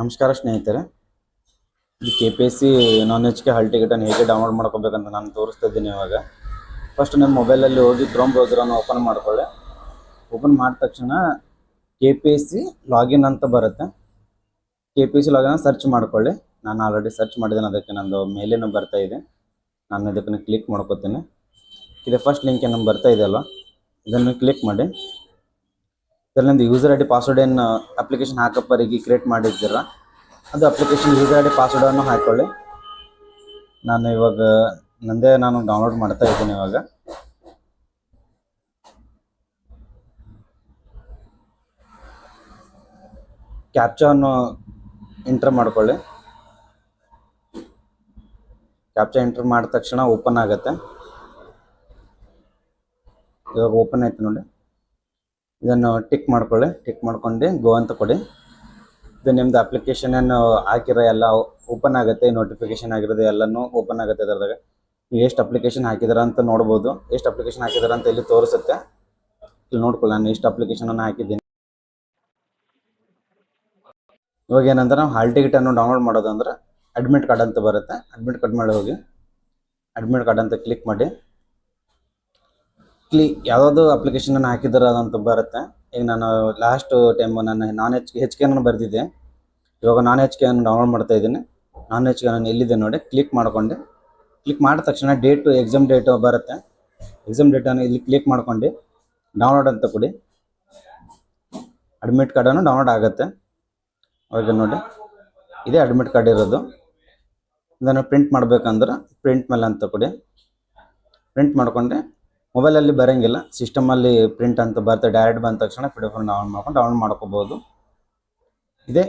ನಮಸ್ಕಾರ ಸ್ನೇಹಿತರೆ. ಇದು K P S C non H K hall ಟಿಕೆಟನ್ನು ಹೇಗೆ ಡೌನ್ಲೋಡ್ ಮಾಡ್ಕೋಬೇಕಂತ ನಾನು ತೋರಿಸ್ತಾ ಇದ್ದೀನಿ ಇವಾಗ. ಫಸ್ಟ್ ನಿಮ್ಮ ಮೊಬೈಲಲ್ಲಿ ಹೋಗಿ ಕ್ರೋಮ್ ಬ್ರೌಸರನ್ನು ಓಪನ್ ಮಾಡ್ಕೊಳ್ಳಿ. ಓಪನ್ ಮಾಡಿದ ತಕ್ಷಣ K P S C login ಅಂತ ಬರುತ್ತೆ. K P S C login search ಮಾಡ್ಕೊಳ್ಳಿ. ನಾನು ಆಲ್ರೆಡಿ ಸರ್ಚ್ ಮಾಡಿದ್ದೇನೆ, ಅದಕ್ಕೆ ನಂದು ಮೇಲೇನು ಬರ್ತಾ ಇದೆ. ನಾನು ಇದಕ್ಕೆ ಕ್ಲಿಕ್ ಮಾಡ್ಕೋತೀನಿ. ಇದು ಫಸ್ಟ್ ಲಿಂಕ್ ಏನು ಬರ್ತಾ ಇದೆಯಲ್ಲ ಇದನ್ನು ಕ್ಲಿಕ್ ಮಾಡಿ. ಇದರಲ್ಲಿ ಯೂಸರ್ ಐ ಡಿ ಪಾಸ್ವರ್ಡ್ ಏನು ಅಪ್ಲಿಕೇಶನ್ ಹಾಕಪ್ಪರಿಗೆ ಕ್ರಿಯೇಟ್ ಮಾಡಿದ್ದೀರ? ಅದು ಅಪ್ಲಿಕೇಶನ್ ಯೂಸರ್ ಐ ಡಿ ಪಾಸ್ವರ್ಡನ್ನು ಹಾಕ್ಕೊಳ್ಳಿ ನಾನು ಇವಾಗ, ನಂದೇ ನಾನು ಡೌನ್ಲೋಡ್ ಮಾಡ್ತಾ ಇದ್ದೀನಿ ಇವಾಗ. ಕ್ಯಾಪ್ಚನ್ನು ಎಂಟರ್ ಮಾಡ್ಕೊಳ್ಳಿ. ಕ್ಯಾಪ್ಚಾ ಎಂಟ್ರ್ ಮಾಡಿದ ತಕ್ಷಣ ಓಪನ್ ಆಗುತ್ತೆ. ಇವಾಗ ಓಪನ್ ಆಯ್ತು ನೋಡಿ. ಇದನ್ನು ಟಿಕ್ ಮಾಡ್ಕೊಳ್ಳಿ ಟಿಕ್ ಮಾಡ್ಕೊಂಡು ಗೋ ಅಂತ ಕೊಡಿ. ಇದು ನಿಮ್ದು ಅಪ್ಲಿಕೇಶನ್ ಏನು ಹಾಕಿರೋ ಎಲ್ಲ ಓಪನ್ ಆಗುತ್ತೆ ನೋಟಿಫಿಕೇಶನ್ ಆಗಿರೋದು ಎಲ್ಲನೂ ಓಪನ್ ಆಗುತ್ತೆ ಅದರದಾಗ ನೀವು ಎಷ್ಟು ಅಪ್ಲಿಕೇಶನ್ ಹಾಕಿದಾರ ಅಂತ ನೋಡ್ಬೋದು. ಎಷ್ಟು ಅಪ್ಲಿಕೇಶನ್ ಹಾಕಿದಾರ ಅಂತ ಇಲ್ಲಿ ತೋರಿಸುತ್ತೆ. ಇಲ್ಲಿ ನೋಡ್ಕೊಳ್ಳಿ, ನಾನು ಎಷ್ಟು ಅಪ್ಲಿಕೇಶನನ್ನು ಹಾಕಿದ್ದೀನಿ. ಇವಾಗ ಏನಂದ್ರೆ ನಾವು ಹಾಲ್ ಟಿಕೆಟನ್ನು ಡೌನ್ಲೋಡ್ ಮಾಡೋದು ಅಂದ್ರೆ ಅಡ್ಮಿಟ್ ಕಾರ್ಡ್ ಅಂತ ಬರುತ್ತೆ. ಅಡ್ಮಿಟ್ ಕಾರ್ಡ್ ಮಾಡಿ ಹೋಗಿ ಅಡ್ಮಿಟ್ ಕಾರ್ಡ್ ಅಂತ ಕ್ಲಿಕ್ ಮಾಡಿ. ಕ್ಲಿ ಯಾವುದಾದ್ರು ಅಪ್ಲಿಕೇಶನ್ ಹಾಕಿದ್ರೆ ಅದಂತ ಬರುತ್ತೆ. ಈಗ ನಾನು ಲಾಸ್ಟ್ ಟೈಮ್ ನಾನು ನಾನ್ ಎಚ್ ಹೆಚ್ ಕೆ ನಾನು ಬರೆದಿದ್ದೆ. ಇವಾಗ ನಾನ್ ಎಚ್ ಕೆ ಅನ್ನು ಡೌನ್ಲೋಡ್ ಮಾಡ್ತಾ ಇದ್ದೀನಿ. ನಾನ್ ಎಚ್ ಕೆ ನಾನು ಎಲ್ಲಿದೆ ನೋಡಿ ಕ್ಲಿಕ್ ಮಾಡಿಕೊಂಡೆ. ಕ್ಲಿಕ್ ಮಾಡಿದ ತಕ್ಷಣ ಡೇಟು ಎಕ್ಸಾಮ್ ಡೇಟು ಬರುತ್ತೆ. ಎಕ್ಸಾಮ್ ಡೇಟನ್ನು ಇಲ್ಲಿ ಕ್ಲಿಕ್ ಮಾಡ್ಕೊಂಡು. ಡೌನ್ಲೋಡ್ ಅಂತ ಕೊಡಿ. ಅಡ್ಮಿಟ್ ಕಾರ್ಡನ್ನು ಡೌನ್ಲೋಡ್ ಆಗುತ್ತೆ. ಅವಾಗ ನೋಡಿ, ಇದೇ ಅಡ್ಮಿಟ್ ಕಾರ್ಡ್ ಇರೋದು. ಇದನ್ನು ಪ್ರಿಂಟ್ ಮಾಡಬೇಕಂದ್ರೆ ಪ್ರಿಂಟ್ ಮೇಲೆ ಅಂತ ಕೊಡಿ. ಪ್ರಿಂಟ್ ಮಾಡ್ಕೊಂಡೆ. ಮೊಬೈಲಲ್ಲಿ ಬರೋಂಗಿಲ್ಲ. ಸಿಸ್ಟಮಲ್ಲಿ ಪ್ರಿಂಟ್ ಅಂತ ಬರ್ತಾ ಡೈರೆಕ್ಟ್ ಬಂದ ತಕ್ಷಣ ಪಿ ಡಿ ಎಫ್ ಡೌನ್ಲೋಡ್ ಮಾಡ್ಕೊಂಡು ಡೌನ್ಲೋಡ್ ಮಾಡ್ಕೋಬೋದು. ಇದೇ.